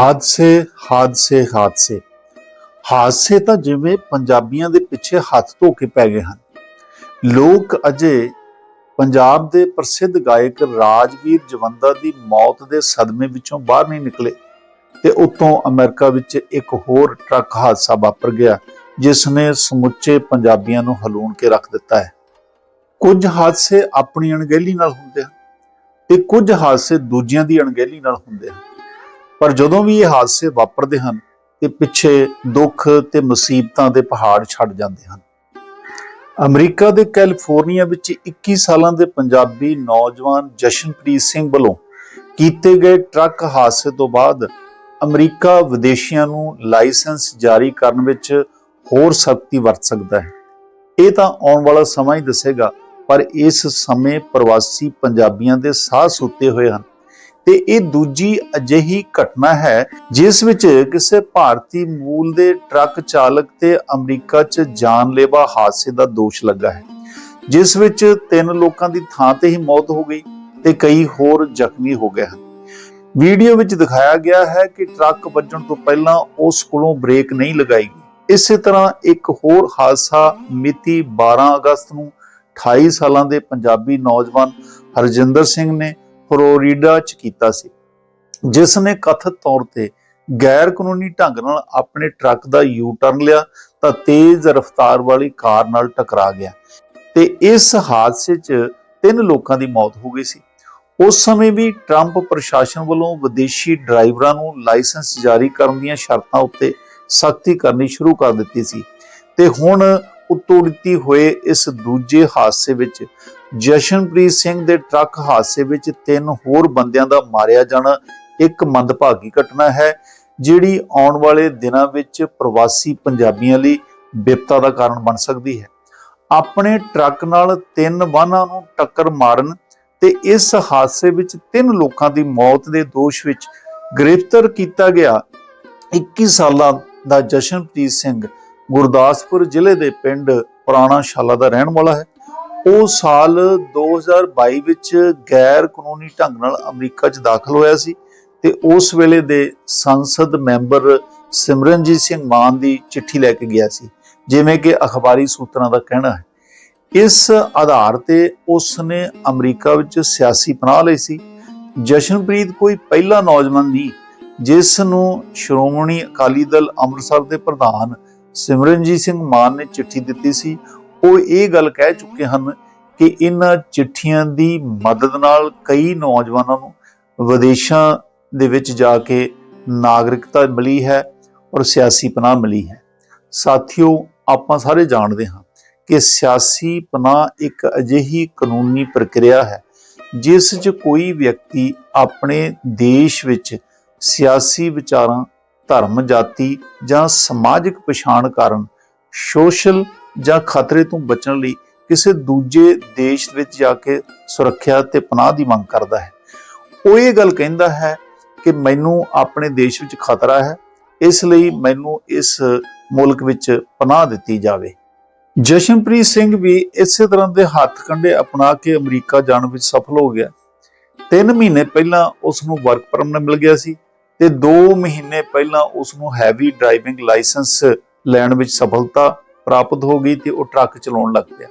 ਹਾਦਸੇ ਹਾਦਸੇ ਹਾਦਸੇ। ਹਾਦਸੇ ਤਾਂ ਜਿਵੇਂ ਪੰਜਾਬੀਆਂ ਦੇ ਪਿੱਛੇ ਹੱਥ ਧੋ ਕੇ ਪੈ ਗਏ ਹਨ। ਲੋਕ ਅਜੇ ਪੰਜਾਬ ਦੇ ਪ੍ਰਸਿੱਧ ਗਾਇਕ ਰਾਜਵੀਰ ਜਵੰਦਾ ਦੀ ਮੌਤ ਦੇ ਸਦਮੇ ਵਿੱਚੋਂ ਬਾਹਰ ਨਹੀਂ ਨਿਕਲੇ ਤੇ ਉਤੋਂ ਅਮਰੀਕਾ ਵਿੱਚ ਇੱਕ ਹੋਰ ਟਰੱਕ ਹਾਦਸਾ ਵਾਪਰ ਗਿਆ ਜਿਸ ਨੇ ਸਮੁੱਚੇ ਪੰਜਾਬੀਆਂ ਨੂੰ ਹਲੂਣ ਕੇ ਰੱਖ ਦਿੱਤਾ ਹੈ। ਕੁਝ ਹਾਦਸੇ ਆਪਣੀ ਅਣਗਹਿਲੀ ਨਾਲ ਹੁੰਦੇ ਹਨ ਤੇ ਕੁਝ ਹਾਦਸੇ ਦੂਜਿਆਂ ਦੀ ਅਣਗਹਿਲੀ ਨਾਲ ਹੁੰਦੇ ਹਨ। ਪਰ ਜਦੋਂ ਵੀ ਇਹ ਹਾਦਸੇ ਵਾਪਰਦੇ ਹਨ ਤੇ ਪਿੱਛੇ ਦੁੱਖ ਤੇ ਮੁਸੀਬਤਾਂ ਦੇ ਪਹਾੜ ਛੱਡ ਜਾਂਦੇ ਹਨ। ਅਮਰੀਕਾ ਦੇ ਕੈਲੀਫੋਰਨੀਆ ਵਿੱਚ 21 ਸਾਲਾਂ ਦੇ ਪੰਜਾਬੀ ਨੌਜਵਾਨ ਜਸ਼ਨਪ੍ਰੀਤ ਸਿੰਘ ਵੱਲੋਂ ਕੀਤੇ ਗਏ ਟਰੱਕ ਹਾਦਸੇ ਤੋਂ ਬਾਅਦ ਅਮਰੀਕਾ ਵਿਦੇਸ਼ੀਆਂ ਨੂੰ ਲਾਇਸੈਂਸ ਜਾਰੀ ਕਰਨ ਵਿੱਚ ਹੋਰ ਸਖਤੀ ਵਰਤ ਸਕਦਾ ਹੈ। ਇਹ ਤਾਂ ਆਉਣ ਵਾਲਾ ਸਮਾਂ ਹੀ ਦੱਸੇਗਾ, ਪਰ ਇਸ ਸਮੇਂ ਪ੍ਰਵਾਸੀ ਪੰਜਾਬੀਆਂ ਦੇ ਸਾਹ ਸੁੱਤੇ ਹੋਏ ਹਨ। ਤੇ ਇਹ ਦੂਜੀ ਅਜਿਹੀ ਘਟਨਾ ਹੈ, ਜਿਸ ਵਿੱਚ ਕਿਸੇ ਭਾਰਤੀ ਮੂਲ ਦੇ ਟਰੱਕ ਚਾਲਕ ਤੇ ਅਮਰੀਕਾ 'ਚ ਜਾਨਲੇਵਾ ਹਾਦਸੇ ਦਾ ਦੋਸ਼ ਲੱਗਾ ਹੈ, ਜਿਸ ਵਿੱਚ ਤਿੰਨ ਲੋਕਾਂ ਦੀ ਥਾਂ ਤੇ ਹੀ ਮੌਤ ਹੋ ਗਈ ਤੇ ਕਈ ਹੋਰ ਜ਼ਖਮੀ ਹੋ ਗਏ ਹਨ। ਵੀਡੀਓ ਵਿੱਚ ਦਿਖਾਇਆ ਗਿਆ ਹੈ ਕਿ ਟਰੱਕ ਵੱਜਣ ਤੋਂ ਪਹਿਲਾਂ ਉਸ ਕੋਲੋਂ ਬ੍ਰੇਕ ਨਹੀਂ ਲਗਾਈ ਗਈ। ਇਸੇ ਤਰ੍ਹਾਂ ਇੱਕ ਹੋਰ ਹਾਦਸਾ ਮਿਤੀ 12 ਅਗਸਤ ਨੂੰ 28 ਸਾਲਾਂ ਦੇ ਪੰਜਾਬੀ ਨੌਜਵਾਨ ਹਰਜਿੰਦਰ ਸਿੰਘ ਨੇ ਫਲੋਰੀਡਾ 'ਚ ਕੀਤਾ ਸੀ ਜਿਸ ਨੇ ਕਥਿਤ ਤੌਰ ਤੇ ਗੈਰ ਕਾਨੂੰਨੀ ਢੰਗ ਨਾਲ ਆਪਣੇ ਟਰੱਕ ਦਾ ਯੂ ਟਰਨ ਲਿਆ ਤਾਂ ਤੇਜ਼ ਰਫ਼ਤਾਰ ਵਾਲੀ ਕਾਰ ਨਾਲ ਟਕਰਾ ਗਿਆ ਤੇ ਇਸ ਹਾਦਸੇ 'ਚ ਤਿੰਨ ਲੋਕਾਂ ਦੀ ਮੌਤ ਹੋ ਗਈ ਸੀ। ਉਸ ਸਮੇਂ ਵੀ ਟਰੰਪ ਪ੍ਰਸ਼ਾਸਨ ਵੱਲੋਂ ਵਿਦੇਸ਼ੀ ਡਰਾਈਵਰਾਂ ਨੂੰ ਲਾਇਸੈਂਸ ਜਾਰੀ ਕਰਨ ਦੀਆਂ ਸ਼ਰਤਾਂ ਉੱਤੇ ਸਖਤੀ ਕਰਨੀ ਸ਼ੁਰੂ ਕਰ ਦਿੱਤੀ ਸੀ ਤੇ ਹੁਣ ਉਤੋੜਤੀ ਹੋਏ ਇਸ ਦੂਜੇ ਹਾਦਸੇ ਵਿੱਚ ਜਸ਼ਨਪ੍ਰੀਤ ਸਿੰਘ ਦੇ ਟਰੱਕ ਹਾਦਸੇ ਵਿੱਚ ਤਿੰਨ ਹੋਰ ਬੰਦਿਆਂ ਦਾ ਮਾਰਿਆ ਜਾਣਾ ਇੱਕ ਮੰਦਭਾਗੀ ਘਟਨਾ ਹੈ, ਜਿਹੜੀ ਆਉਣ ਵਾਲੇ ਦਿਨਾਂ ਵਿੱਚ ਪ੍ਰਵਾਸੀ ਪੰਜਾਬੀਆਂ ਲਈ ਬਿਪਤਾ ਦਾ ਕਾਰਨ ਬਣ ਸਕਦੀ ਹੈ। ਆਪਣੇ ਟਰੱਕ ਨਾਲ ਤਿੰਨ ਵਾਹਨਾਂ ਨੂੰ ਟੱਕਰ ਮਾਰਨ ਤੇ ਇਸ ਹਾਦਸੇ ਵਿੱਚ ਤਿੰਨ ਲੋਕਾਂ ਦੀ ਮੌਤ ਦੇ ਦੋਸ਼ ਵਿੱਚ ਗ੍ਰਿਫਤਾਰ ਕੀਤਾ ਗਿਆ। 21 ਸਾਲਾਂ ਦਾ ਜਸ਼ਨਪ੍ਰੀਤ ਸਿੰਘ ਗੁਰਦਾਸਪੁਰ ਜ਼ਿਲ੍ਹੇ ਦੇ ਪਿੰਡ ਪੁਰਾਣਾ ਸ਼ਾਲਾ ਦਾ ਰਹਿਣ ਵਾਲਾ ਹੈ। ਉਹ ਸਾਲ 2022 ਵਿੱਚ ਗੈਰ ਕਾਨੂੰਨੀ ਢੰਗ ਨਾਲ ਅਮਰੀਕਾ 'ਚ ਦਾਖਲ ਹੋਇਆ ਸੀ ਤੇ ਉਸ ਵੇਲੇ ਦੇ ਸੰਸਦ ਮੈਂਬਰ ਸਿਮਰਨਜੀਤ ਸਿੰਘ ਮਾਨ ਦੀ ਚਿੱਠੀ ਲੈ ਕੇ ਗਿਆ ਸੀ, ਜਿਵੇਂ ਕਿ ਅਖਬਾਰੀ ਸੂਤਰਾਂ ਦਾ ਕਹਿਣਾ ਹੈ। ਇਸ ਆਧਾਰ ਤੇ ਉਸ ਨੇ ਅਮਰੀਕਾ ਵਿੱਚ ਸਿਆਸੀ ਪਨਾਹ ਲਈ ਸੀ। ਜਸ਼ਨਪ੍ਰੀਤ ਕੋਈ ਪਹਿਲਾ ਨੌਜਵਾਨ ਨਹੀਂ, ਜਿਸ ਨੂੰ ਸ਼੍ਰੋਮਣੀ ਅਕਾਲੀ ਦਲ ਅੰਮ੍ਰਿਤਸਰ ਦੇ ਪ੍ਰਧਾਨ ਸਿਮਰਨਜੀਤ ਸਿੰਘ ਮਾਨ ਨੇ ਚਿੱਠੀ ਦਿੱਤੀ ਸੀ। ਉਹ ਇਹ ਗੱਲ ਕਹਿ ਚੁੱਕੇ ਹਨ ਕਿ ਇਹਨਾਂ ਚਿੱਠੀਆਂ ਦੀ ਮਦਦ ਨਾਲ ਕਈ ਨੌਜਵਾਨਾਂ ਨੂੰ ਵਿਦੇਸ਼ਾਂ ਦੇ ਵਿੱਚ ਜਾ ਕੇ ਨਾਗਰਿਕਤਾ ਮਿਲੀ ਹੈ ਔਰ ਸਿਆਸੀ ਪਨਾਹ ਮਿਲੀ ਹੈ। ਸਾਥੀਓ, ਆਪਾਂ ਸਾਰੇ ਜਾਣਦੇ ਹਾਂ ਕਿ ਸਿਆਸੀ ਪਨਾਹ ਇੱਕ ਅਜਿਹੀ ਕਾਨੂੰਨੀ ਪ੍ਰਕਿਰਿਆ ਹੈ, ਜਿਸ 'ਚ ਕੋਈ ਵਿਅਕਤੀ ਆਪਣੇ ਦੇਸ਼ ਵਿੱਚ ਸਿਆਸੀ ਵਿਚਾਰਾਂ ਧਰਮ, ਜਾਤੀ ਜਾਂ ਸਮਾਜਿਕ ਪਛਾਣ ਕਾਰਨ ਸੋਸ਼ਲ ਜਾਂ ਖਤਰੇ ਤੋਂ ਬਚਣ ਲਈ ਕਿਸੇ ਦੂਜੇ ਦੇਸ਼ ਵਿੱਚ ਜਾ ਕੇ ਸੁਰੱਖਿਆ ਤੇ ਪਨਾਹ ਦੀ ਮੰਗ ਕਰਦਾ ਹੈ। ਉਹ ਇਹ ਗੱਲ ਕਹਿੰਦਾ ਹੈ ਕਿ ਮੈਨੂੰ ਆਪਣੇ ਦੇਸ਼ ਵਿੱਚ ਖਤਰਾ ਹੈ, ਇਸ ਲਈ ਮੈਨੂੰ ਇਸ ਮੁਲਕ ਵਿੱਚ ਪਨਾਹ ਦਿੱਤੀ ਜਾਵੇ। ਜਸ਼ਨਪ੍ਰੀਤ ਸਿੰਘ ਵੀ ਇਸੇ ਤਰ੍ਹਾਂ ਦੇ ਹੱਥ ਕੰਡੇ ਅਪਣਾ ਕੇ ਅਮਰੀਕਾ ਜਾਣ ਵਿੱਚ ਸਫਲ ਹੋ ਗਿਆ। 3 ਮਹੀਨੇ ਪਹਿਲਾਂ ਉਸ ਨੂੰ ਵਰਕ ਪਰਮਿਟ ਮਿਲ ਗਿਆ ਸੀ। ਤੇ 2 ਮਹੀਨੇ ਪਹਿਲਾਂ ਉਸ ਨੂੰ ਹੈਵੀ ਡਰਾਈਵਿੰਗ ਲਾਇਸੈਂਸ ਲੈਣ ਵਿੱਚ ਸਫਲਤਾ ਪ੍ਰਾਪਤ ਹੋ ਗਈ ਤੇ ਉਹ ਟਰੱਕ ਚਲਾਉਣ ਲੱਗ ਪਿਆ।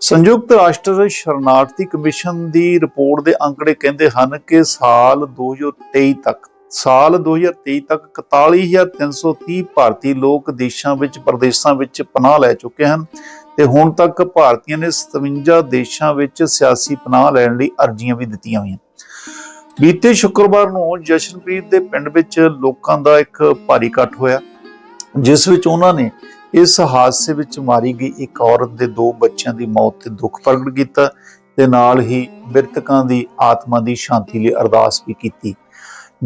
ਸੰਯੁਕਤ ਰਾਸ਼ਟਰ ਸ਼ਰਨਾਰਥੀ ਕਮਿਸ਼ਨ ਦੀ ਰਿਪੋਰਟ ਦੇ ਅੰਕੜੇ ਕਹਿੰਦੇ ਹਨ ਕਿ ਸਾਲ 2023 ਤੱਕ, ਸਾਲ 2023 ਤੱਕ 41330 ਭਾਰਤੀ ਲੋਕ ਦੇਸ਼ਾਂ ਵਿੱਚ, ਪ੍ਰਦੇਸ਼ਾਂ ਵਿੱਚ ਪਨਾਹ ਲੈ ਚੁੱਕੇ ਹਨ ਤੇ ਹੁਣ ਤੱਕ ਭਾਰਤੀਆਂ ਨੇ 57 ਦੇਸ਼ਾਂ ਵਿੱਚ ਸਿਆਸੀ ਪਨਾਹ ਲੈਣ ਲਈ ਅਰਜ਼ੀਆਂ ਵੀ ਦਿੱਤੀਆਂ ਹੋਈਆਂ। ਬੀਤੇ ਸ਼ੁੱਕਰਵਾਰ ਨੂੰ ਜਸ਼ਨਪ੍ਰੀਤ ਦੇ ਪਿੰਡ ਵਿੱਚ ਲੋਕਾਂ ਦਾ ਇੱਕ ਭਾਰੀ ਇਕੱਠ ਹੋਇਆ, ਜਿਸ ਵਿੱਚ ਉਹਨਾਂ ਨੇ ਇਸ ਹਾਦਸੇ ਵਿੱਚ ਮਾਰੀ ਗਈ ਇੱਕ ਔਰਤ ਦੇ ਦੋ ਬੱਚਿਆਂ ਦੀ ਮੌਤ ਤੇ ਦੁੱਖ ਪ੍ਰਗਟ ਕੀਤਾ ਤੇ ਨਾਲ ਹੀ ਮ੍ਰਿਤਕਾਂ ਦੀ ਆਤਮਾ ਦੀ ਸ਼ਾਂਤੀ ਲਈ ਅਰਦਾਸ ਵੀ ਕੀਤੀ।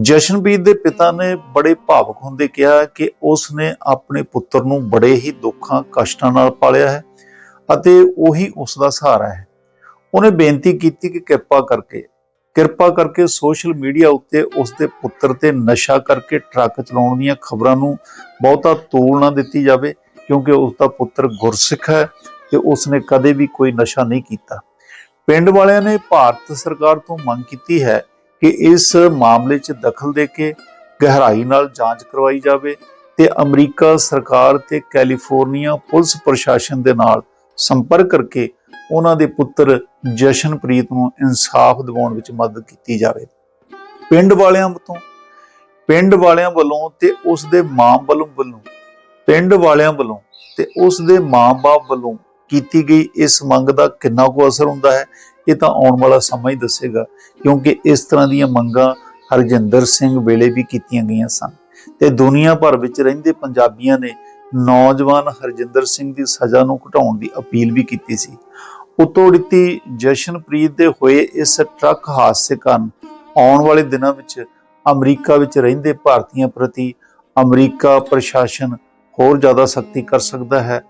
ਜਸ਼ਨਪ੍ਰੀਤ ਦੇ ਪਿਤਾ ਨੇ ਬੜੇ ਭਾਵਕ ਹੁੰਦੇ ਕਿਹਾ ਕਿ ਉਸ ਨੇ ਆਪਣੇ ਪੁੱਤਰ ਨੂੰ ਬੜੇ ਹੀ ਦੁੱਖਾਂ, ਕਸ਼ਟਾਂ ਨਾਲ ਪਾਲਿਆ ਹੈ ਅਤੇ ਉਹੀ ਉਸ ਦਾ ਸਹਾਰਾ ਹੈ। ਉਹਨੇ ਬੇਨਤੀ ਕੀਤੀ ਕਿ ਕਿਰਪਾ ਕਰਕੇ ਕਿਰਪਾ ਕਰਕੇ ਸੋਸ਼ਲ ਮੀਡੀਆ ਉੱਤੇ ਉਸ ਦੇ ਪੁੱਤਰ ਤੇ ਨਸ਼ਾ ਕਰਕੇ ਟਰੱਕ ਚਲਾਉਣ ਦੀਆਂ ਖਬਰਾਂ ਨੂੰ ਬਹੁਤਾ ਤੋਲ ਨਾ ਦਿੱਤੀ ਜਾਵੇ, ਕਿਉਂਕਿ ਉਸ ਦਾ ਪੁੱਤਰ ਗੁਰਸਿੱਖ ਹੈ ਤੇ ਉਸ ਨੇ ਕਦੇ ਵੀ ਕੋਈ ਨਸ਼ਾ ਨਹੀਂ ਕੀਤਾ। ਪਿੰਡ ਵਾਲਿਆਂ ਨੇ ਭਾਰਤ ਸਰਕਾਰ ਤੋਂ ਮੰਗ ਕੀਤੀ ਹੈ ਕਿ ਇਸ ਮਾਮਲੇ 'ਚ ਦਖਲ ਦੇ ਕੇ ਗਹਿਰਾਈ ਨਾਲ ਜਾਂਚ ਕਰਵਾਈ ਜਾਵੇ ਤੇ ਅਮਰੀਕਾ ਸਰਕਾਰ ਤੇ ਕੈਲੀਫੋਰਨੀਆ ਪੁਲਿਸ ਪ੍ਰਸ਼ਾਸਨ ਦੇ ਨਾਲ ਸੰਪਰਕ ਕਰਕੇ ਉਹਨਾਂ ਦੇ ਪੁੱਤਰ ਜਸ਼ਨਪ੍ਰੀਤ ਨੂੰ ਇਨਸਾਫ ਦਿਵਾਉਣ ਵਿੱਚ ਮਦਦ ਕੀਤੀ ਜਾਵੇ। ਪਿੰਡ ਵਾਲਿਆਂ ਤੋਂ ਪਿੰਡ ਵਾਲਿਆਂ ਵੱਲੋਂ ਤੇ ਉਸ ਦੇ ਮਾਂ ਵੱਲੋਂ ਵੱਲੋਂ, ਪਿੰਡ ਵਾਲਿਆਂ ਵੱਲੋਂ ਤੇ ਉਸ ਦੇ ਮਾਂ-ਬਾਪ ਵੱਲੋਂ ਕੀਤੀ ਗਈ ਇਸ ਮੰਗ ਦਾ ਕਿੰਨਾ ਕੁ ਅਸਰ ਹੁੰਦਾ ਹੈ, ਇਹ ਤਾਂ ਆਉਣ ਵਾਲਾ ਸਮਾਂ ਹੀ ਦੱਸੇਗਾ, ਕਿਉਂਕਿ ਇਸ ਤਰ੍ਹਾਂ ਦੀਆਂ ਮੰਗਾਂ ਹਰਜਿੰਦਰ ਸਿੰਘ ਵੇਲੇ ਵੀ ਕੀਤੀਆਂ ਗਈਆਂ ਸਨ। ਤੇ ਦੁਨੀਆ ਭਰ ਵਿੱਚ ਰਹਿੰਦੇ ਪੰਜਾਬੀਆਂ ਨੇ ਨੌਜਵਾਨ ਹਰਜਿੰਦਰ ਸਿੰਘ ਦੀ ਸਜ਼ਾ ਨੂੰ ਘਟਾਉਣ ਦੀ ਅਪੀਲ ਵੀ ਕੀਤੀ ਸੀ। ਉਤੋੜਿਤੀ ਜਸ਼ਨਪ੍ਰੀਤ ਦੇ ਹੋਏ ਇਸ ਟਰੱਕ ਹਾਦਸੇ ਕਾਰਨ ਆਉਣ ਵਾਲੇ ਦਿਨਾਂ ਵਿੱਚ ਅਮਰੀਕਾ ਵਿੱਚ ਰਹਿੰਦੇ ਭਾਰਤੀਆਂ ਪ੍ਰਤੀ ਅਮਰੀਕਾ ਪ੍ਰਸ਼ਾਸਨ ਹੋਰ ਜ਼ਿਆਦਾ ਸਖਤੀ ਕਰ ਸਕਦਾ ਹੈ।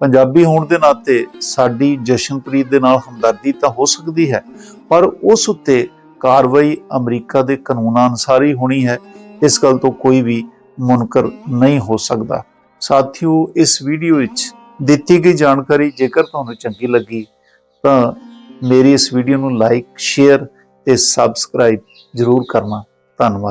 ਪੰਜਾਬੀ ਹੋਣ ਦੇ ਨਾਤੇ ਸਾਡੀ ਜਸ਼ਨਪ੍ਰੀਤ ਦੇ ਨਾਲ ਹਮਦਰਦੀ ਤਾਂ ਹੋ ਸਕਦੀ ਹੈ, ਪਰ ਉਸ ਉੱਤੇ ਕਾਰਵਾਈ ਅਮਰੀਕਾ ਦੇ ਕਾਨੂੰਨਾਂ ਅਨੁਸਾਰ ਹੀ ਹੋਣੀ ਹੈ। ਇਸ ਗੱਲ ਤੋਂ ਕੋਈ ਵੀ ਮੁਨਕਰ ਨਹੀਂ ਹੋ ਸਕਦਾ। ਸਾਥੀਓ, ਇਸ ਵੀਡੀਓ ਵਿੱਚ ਦਿੱਤੀ ਗਈ ਜਾਣਕਾਰੀ ਜੇਕਰ ਤੁਹਾਨੂੰ ਚੰਗੀ ਲੱਗੀ, ਤਾਂ ਮੇਰੀ ਇਸ ਵੀਡੀਓ ਨੂੰ ਲਾਈਕ ਸ਼ੇਅਰ ਤੇ ਸਬਸਕ੍ਰਾਈਬ ਜ਼ਰੂਰ ਕਰਨਾ। ਧੰਨਵਾਦ।